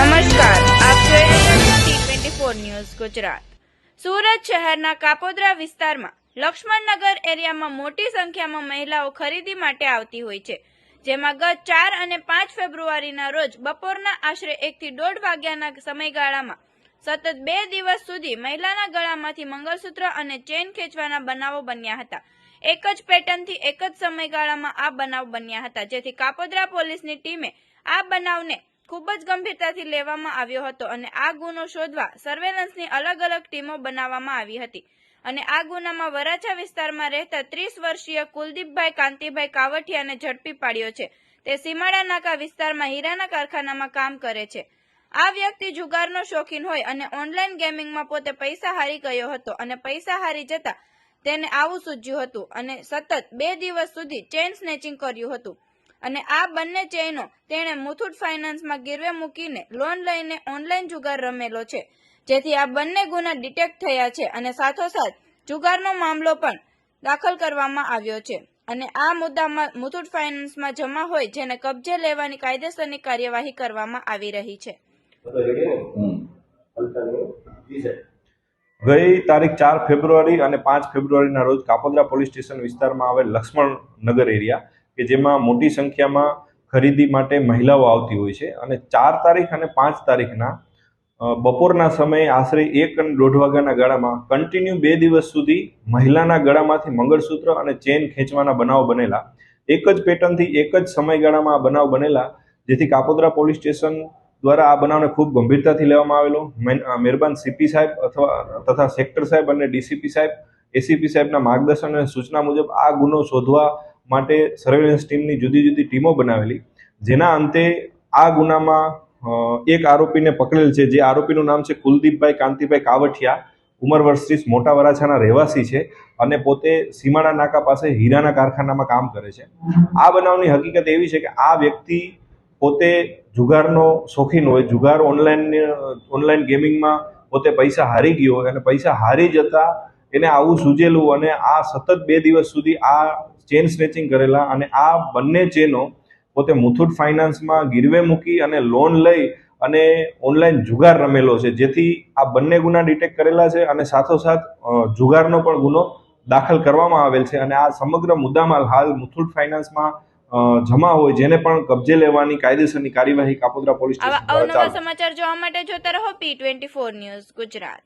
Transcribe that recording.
નમસ્કાર, આપ ન્યૂઝ ગુજરાત. સુરત શહેરના કાપોદ્રા વિસ્તારમાં લક્ષ્મણનગર એરિયામાં મોટી સંખ્યામાં મહિલાઓ ખરીદી માટે આવતી હોય છે, જેમાં ગત ચાર અને પાંચ ફેબ્રુઆરીના રોજ બપોરના આશરે એકથી દોઢ વાગ્યાના સમયગાળામાં સતત બે દિવસ સુધી મહિલાના ગળામાંથી મંગળસૂત્ર અને ચેન ખેંચવાના બનાવો બન્યા હતા. એક જ પેટર્નથી એક જ સમયગાળામાં આ બનાવ બન્યા હતા, જેથી કાપોદ્રા પોલીસની ટીમે આ બનાવને ખૂબ જ ગંભીરતાથી લેવામાં આવ્યો હતો અને આ ગુનો શોધવા સર્વેલન્સની અલગ અલગ ટીમો બનાવવામાં આવી હતી. અને આ ગુનામાં વરાછા વિસ્તારમાં રહેતા ત્રીસ વર્ષીય કુલદીપભાઈ કાંતિભાઈ કાવઠિયાને ઝડપી પાડ્યો છે. તે સીમાડા નાકા વિસ્તારમાં હીરાના કારખાનામાં કામ કરે છે. આ વ્યક્તિ જુગારનો શોખીન હોય અને ઓનલાઈન ગેમિંગમાં પોતે પૈસા હારી ગયો હતો અને પૈસા હારી જતા તેને આવું સૂજ્યું હતું અને સતત બે દિવસ સુધી ચેન સ્નેચિંગ કર્યું હતું. અને આ બંને ચેઇનો તેણે મુથુટ ફાઇનાન્સમાં ગીરવે મૂકીને લોન લઈને ઓનલાઈન જુગાર રમેલો છે. જેથી આ બંને ગુના ડિટેક્ટ થયા છે અને સાથોસાથ જુગારનો મામલો પણ દાખલ કરવામાં આવ્યો છે. અને આ મુદ્દામાં મુથુટ ફાઇનાન્સમાં જમા હોય જેને કબજે લેવાની કાયદેસરની કાર્યવાહી કરવામાં આવી રહી છે. ગઈ તારીખ ચાર ફેબ્રુઆરી અને પાંચ ફેબ્રુઆરીના રોજ કાપોદ્રા પોલીસ સ્ટેશન વિસ્તારમાં આવેલ લક્ષ્મણ નગર એરિયા કે જેમાં મોટી સંખ્યામાં ખરીદી માટે મહિલાઓ આવતી હોય છે. અને ચાર તારીખ અને પાંચ તારીખના બપોરના સમયે આશરે એક અને દોઢ વાગ્યાના ગાળામાં કન્ટિન્યુ બે દિવસ સુધી મહિલાના ગળામાંથી મંગળસૂત્ર અને ચેન ખેંચવાના બનાવ બનેલા. એક જ પેટર્નથી એક જ સમયગાળામાં આ બનાવ બનેલા, જેથી કાપોદરા પોલીસ સ્ટેશન દ્વારા આ બનાવને ખૂબ ગંભીરતાથી લેવામાં આવેલો. મહેરબાન સીપી સાહેબ અથવા, તથા સેક્ટર સાહેબ અને ડીસીપી સાહેબ, એસીપી સાહેબના માર્ગદર્શન અને સૂચના મુજબ આ ગુનો શોધવા માટે સર્વેલન્સ ટીમની જુદી જુદી ટીમો બનાવેલી. જેના અંતે આ ગુનામાં એક આરોપીને પકડેલ છે. જે આરોપીનું નામ છે કુલદીપભાઈ કાંતિભાઈ કાવઠિયા. ઉંમર વર્ષ મોટા વરાછાના રહેવાસી છે અને પોતે સીમાડા નાકા પાસે હીરાના કારખાનામાં કામ કરે છે. આ બનાવની હકીકત એવી છે કે આ વ્યક્તિ પોતે જુગારનો શોખીન હોય, જુગાર ઓનલાઈન ઓનલાઈન ગેમિંગમાં પોતે પૈસા હારી ગયો અને પૈસા હારી જતા એને આવું સૂજેલું અને આ સતત બે દિવસ સુધી આ ચેન સ્નેચિંગ કરેલા અને આ બંને ચેનો પોતે મુથુટ ફાઇનાન્સમાં ગીરવે મૂકી અને લોન લઈ અને ઓનલાઈન જુગાર રમેલો છે. જેથી આ બંને ગુના ડિટેક્ટ કરેલા છે અને સાથોસાથ જુગારનો પણ ગુનો દાખલ કરવામાં આવેલ છે અને આ સમગ્ર મુદ્દામાલ હાલ મુથુટ ફાઇનાન્સમાં જમા હોય જેને પણ કબજે લેવાની કાયદેસરની કાર્યવાહી કાપોદ્રા પોલીસ સ્ટેશન અવનવા સમાચાર જોવા માટે જોતા રહો P twenty four news Gujarat.